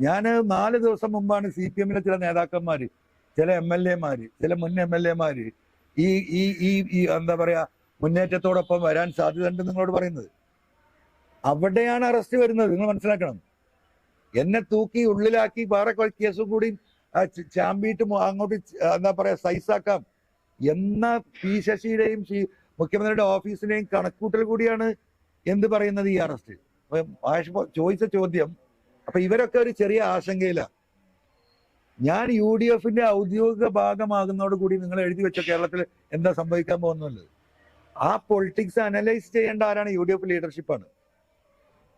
ഞാൻ നാല് ദിവസം മുമ്പാണ് സി പി എമ്മിലെ ചില നേതാക്കന്മാര് ചില എം എൽ എമാർ ചില മുൻ എം എൽ എമാർ ഈ ഈ ഈ എന്താ പറയാ മുന്നേറ്റത്തോടൊപ്പം വരാൻ സാധ്യതയുണ്ട് നിങ്ങളോട് പറയുന്നത്. അവിടെയാണ് അറസ്റ്റ് വരുന്നത്. നിങ്ങൾ മനസ്സിലാക്കണം. എന്നെ തൂക്കി ഉള്ളിലാക്കി വേറെ കേസും കൂടി ചാമ്പിയിട്ട് അങ്ങോട്ട് എന്താ പറയാ സൈസാക്കാം എന്ന പി ശശിയുടെയും മുഖ്യമന്ത്രിയുടെ ഓഫീസിന്റെയും കണക്കൂട്ടൽ കൂടിയാണ് എന്ത് പറയുന്നത് ഈ അറസ്റ്റ്. ചോദിച്ച ചോദ്യം അപ്പൊ ഇവരൊക്കെ ഒരു ചെറിയ ആശങ്കയിലാണ് ഞാൻ യു ഡി എഫിന്റെ ഔദ്യോഗിക ഭാഗമാകുന്നതോട് കൂടി നിങ്ങൾ എഴുതി വെച്ച കേരളത്തിൽ എന്താ സംഭവിക്കാൻ പോകുന്നുള്ളത് ആ പൊളിറ്റിക്സ് അനലൈസ് ചെയ്യേണ്ട ആരാണ് യു ഡി എഫ് ലീഡർഷിപ്പാണ്?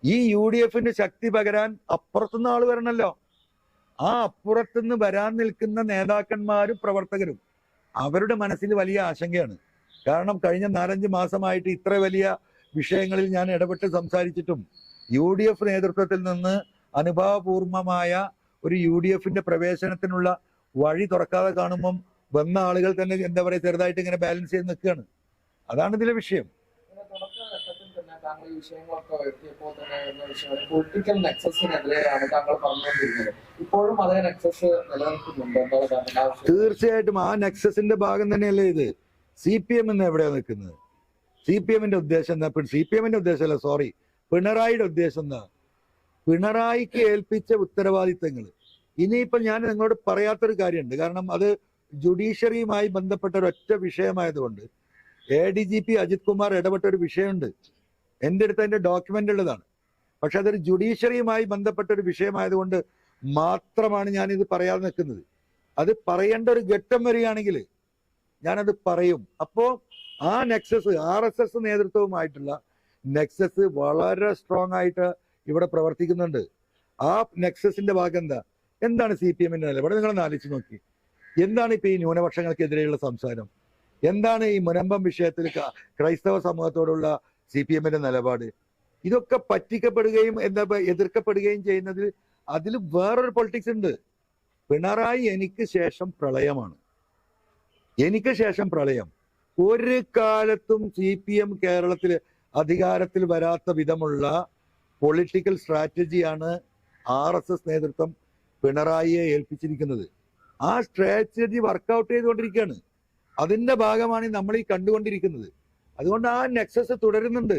ഈ യു ഡി എഫിന്റെ ശക്തി പകരാൻ അപ്പുറത്തുനിന്ന് ആൾ വരണല്ലോ. ആ അപ്പുറത്തുനിന്ന് വരാൻ നിൽക്കുന്ന നേതാക്കന്മാരും പ്രവർത്തകരും അവരുടെ മനസ്സിൽ വലിയ ആശങ്കയാണ്. കാരണം കഴിഞ്ഞ നാലഞ്ച് മാസമായിട്ട് ഇത്ര വലിയ വിഷയങ്ങളിൽ ഞാൻ ഇടപെട്ട് സംസാരിച്ചിട്ടും യു ഡി എഫ് നേതൃത്വത്തിൽ നിന്ന് അനുഭാവപൂർവമായ ഒരു യു ഡി എഫിന്റെ പ്രവേശനത്തിനുള്ള വഴി തുറക്കാതെ കാണുമ്പം വന്ന ആളുകൾ തന്നെ എന്താ പറയുക ചെറുതായിട്ട് ഇങ്ങനെ ബാലൻസ് ചെയ്ത് നിൽക്കുകയാണ്. അതാണ് ഇതിലെ വിഷയം. പിന്നെ തുടക്കഘട്ടത്തിൽ തന്നെ താങ്കൾ ഈ വിഷയങ്ങളൊക്കെ ഉയർത്തിയപ്പോൾ തന്നെ എന്ന വിഷയം പൊളിറ്റിക്കൽ നെക്സസിനെതിരെയാണ് താങ്കൾ പറഞ്ഞുകൊണ്ടിരുന്നത്. ഇപ്പോഴും അതേ നെക്സസ് നിലനിൽക്കുന്നുണ്ട് തീർച്ചയായിട്ടും ആ നെക്സസിന്റെ ഭാഗം തന്നെയല്ലേ ഇത്? സി പി എം എന്ന് എവിടെയാ നിൽക്കുന്നത്? സി പി എമ്മിന്റെ ഉദ്ദേശം എന്താ? സി പി എമ്മിന്റെ ഉദ്ദേശമല്ല സോറി പിണറായിയുടെ ഉദ്ദേശം എന്താ? പിണറായിക്ക് ഏൽപ്പിച്ച ഉത്തരവാദിത്തങ്ങൾ ഇനിയിപ്പോൾ ഞാൻ നിങ്ങളോട് പറയാത്തൊരു കാര്യമുണ്ട്. കാരണം അത് ജുഡീഷ്യറിയുമായി ബന്ധപ്പെട്ട ഒറ്റ വിഷയമായതുകൊണ്ട് A D G P Ajith Kumar ഇടപെട്ട ഒരു വിഷയമുണ്ട്. എന്റെ അടുത്ത് അതിന്റെ ഡോക്യുമെന്റ് ഉള്ളതാണ്. പക്ഷെ അതൊരു ജുഡീഷ്യറിയുമായി ബന്ധപ്പെട്ട ഒരു വിഷയമായതുകൊണ്ട് മാത്രമാണ് ഞാൻ ഇത് പറയാതെ നിൽക്കുന്നത്. അത് പറയേണ്ട ഒരു ഘട്ടം വരികയാണെങ്കിൽ ഞാനത് പറയും. അപ്പോ ആ നെക്സസ് ആർ എസ് എസ് നേതൃത്വവുമായിട്ടുള്ള നെക്സസ് വളരെ സ്ട്രോങ് ആയിട്ട് ഇവിടെ പ്രവർത്തിക്കുന്നുണ്ട്. ആ നെക്സസിന്റെ ഭാഗം എന്താ? എന്താണ് സി പി എമ്മിന്റെ നിലപാട്? നിങ്ങളൊന്ന് ആലോചിച്ച് നോക്കി. എന്താണ് ഇപ്പൊ ഈ ന്യൂനപക്ഷങ്ങൾക്കെതിരെയുള്ള സംസാരം? എന്താണ് ഈ മുനമ്പം വിഷയത്തിൽ ക്രൈസ്തവ സമൂഹത്തോടുള്ള സി പി എമ്മിന്റെ നിലപാട്? ഇതൊക്കെ പറ്റിക്കപ്പെടുകയും എന്താ എതിർക്കപ്പെടുകയും ചെയ്യുന്നതിൽ അതിൽ വേറൊരു പൊളിറ്റിക്സ് ഉണ്ട്. പിണറായി എനിക്ക് ശേഷം പ്രളയമാണ്. എനിക്ക് ശേഷം പ്രളയം. ഒരു കാലത്തും സി പി എം കേരളത്തിൽ അധികാരത്തിൽ വരാത്ത വിധമുള്ള പൊളിറ്റിക്കൽ സ്ട്രാറ്റജിയാണ് ആർ എസ് എസ് നേതൃത്വം പിണറായിയെ ഏൽപ്പിച്ചിരിക്കുന്നത്. ആ സ്ട്രാറ്റജി വർക്കൗട്ട് ചെയ്തുകൊണ്ടിരിക്കുകയാണ്. അതിന്റെ ഭാഗമാണ് നമ്മൾ ഈ കണ്ടുകൊണ്ടിരിക്കുന്നത്. അതുകൊണ്ട് ആ നെക്സസ് തുടരുന്നുണ്ട്.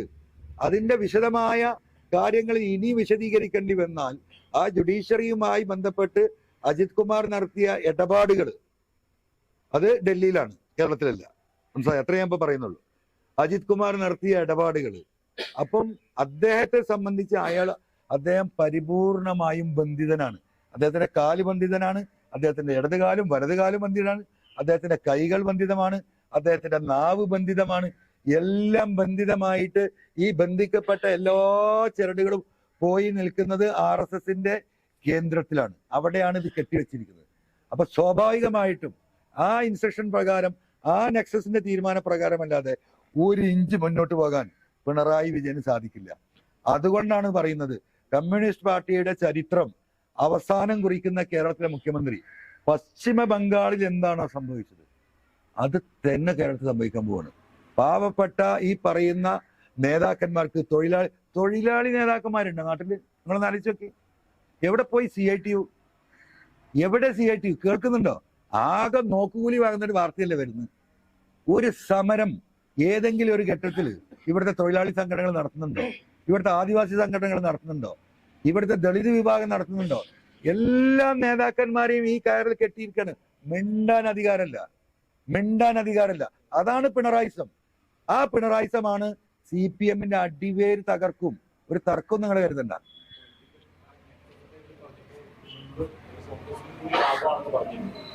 അതിന്റെ വിശദമായ കാര്യങ്ങൾ ഇനി വിശദീകരിക്കേണ്ടി വന്നാൽ ആ ജുഡീഷ്യറിയുമായി ബന്ധപ്പെട്ട് അജിത് കുമാർ നടത്തിയ ഇടപാടുകൾ അത് ഡൽഹിയിലാണ് കേരളത്തിലല്ല. മനസ്സിലായി? അത്രേ ഞാൻ ഇപ്പൊ പറയുന്നുള്ളൂ. അജിത് കുമാർ നടത്തിയ ഇടപാടുകൾ അപ്പം അദ്ദേഹത്തെ സംബന്ധിച്ച് അയാൾ അദ്ദേഹം പരിപൂർണമായും ബന്ധിതനാണ്. അദ്ദേഹത്തിന്റെ കാൽ ബന്ധിതനാണ് അദ്ദേഹത്തിന്റെ ഇടത് കാലും വലത് കാലും ബന്ധിതനാണ് അദ്ദേഹത്തിന്റെ കൈകൾ ബന്ധിതമാണ് അദ്ദേഹത്തിന്റെ നാവ് ബന്ധിതമാണ്. എല്ലാം ബന്ധിതമായിട്ട് ഈ ബന്ധിക്കപ്പെട്ട എല്ലാ ചരടുകളും പോയി നിൽക്കുന്നത് ആർ എസ് എസിന്റെ കേന്ദ്രത്തിലാണ്. അവിടെയാണ് ഇത് കെട്ടിവെച്ചിരിക്കുന്നത്. അപ്പൊ സ്വാഭാവികമായിട്ടും ആ ഇൻസ്ട്രക്ഷൻ പ്രകാരം ആ നെക്സസിന്റെ തീരുമാന പ്രകാരമല്ലാതെ ഒരു ഇഞ്ച് മുന്നോട്ട് പോകാൻ പിണറായി വിജയന് സാധിക്കില്ല. അതുകൊണ്ടാണ് പറയുന്നത് കമ്മ്യൂണിസ്റ്റ് പാർട്ടിയുടെ ചരിത്രം അവസാനം കുറിക്കുന്ന കേരളത്തിലെ മുഖ്യമന്ത്രി പശ്ചിമ ബംഗാളിൽ എന്താണോ സംഭവിച്ചത്? അത് തന്നെ കേരളത്തിൽ സംഭവിക്കാൻ പോവാണ്. പാവപ്പെട്ട ഈ പറയുന്ന നേതാക്കന്മാർക്ക് തൊഴിലാളി തൊഴിലാളി നേതാക്കന്മാരുണ്ട് നാട്ടിൽ. നിങ്ങളൊന്ന് ആലോചിച്ച് നോക്കി. എവിടെ പോയി സി ഐ ടി യു? എവിടെ സി ഐ ടി യു? കേൾക്കുന്നുണ്ടോ? ആകെ നോക്കുകൂലി വാങ്ങുന്ന ഒരു വാർത്തയല്ലേ വരുന്നത്. ഒരു സമരം ഏതെങ്കിലും ഒരു ഘട്ടത്തിൽ ഇവിടുത്തെ തൊഴിലാളി സംഘടനകൾ നടത്തുന്നുണ്ടോ? ഇവിടുത്തെ ആദിവാസി സംഘടനകൾ നടത്തുന്നുണ്ടോ? ഇവിടുത്തെ ദളിത് വിഭാഗം നടത്തുന്നുണ്ടോ? എല്ലാ നേതാക്കന്മാരെയും ഈ കയറിൽ കെട്ടിയിരിക്കാണ്. മിണ്ടാൻ അധികാരമല്ല. മിണ്ടാൻ അധികാരമല്ല. അതാണ് പിണറായിസം. ആ പിണറായിസമാണ് സി പി എമ്മിന്റെ അടിവേര് തകർക്കും. ഒരു തർക്കം നിങ്ങൾ കരുതണ്ട. പറഞ്ഞിരുന്നു.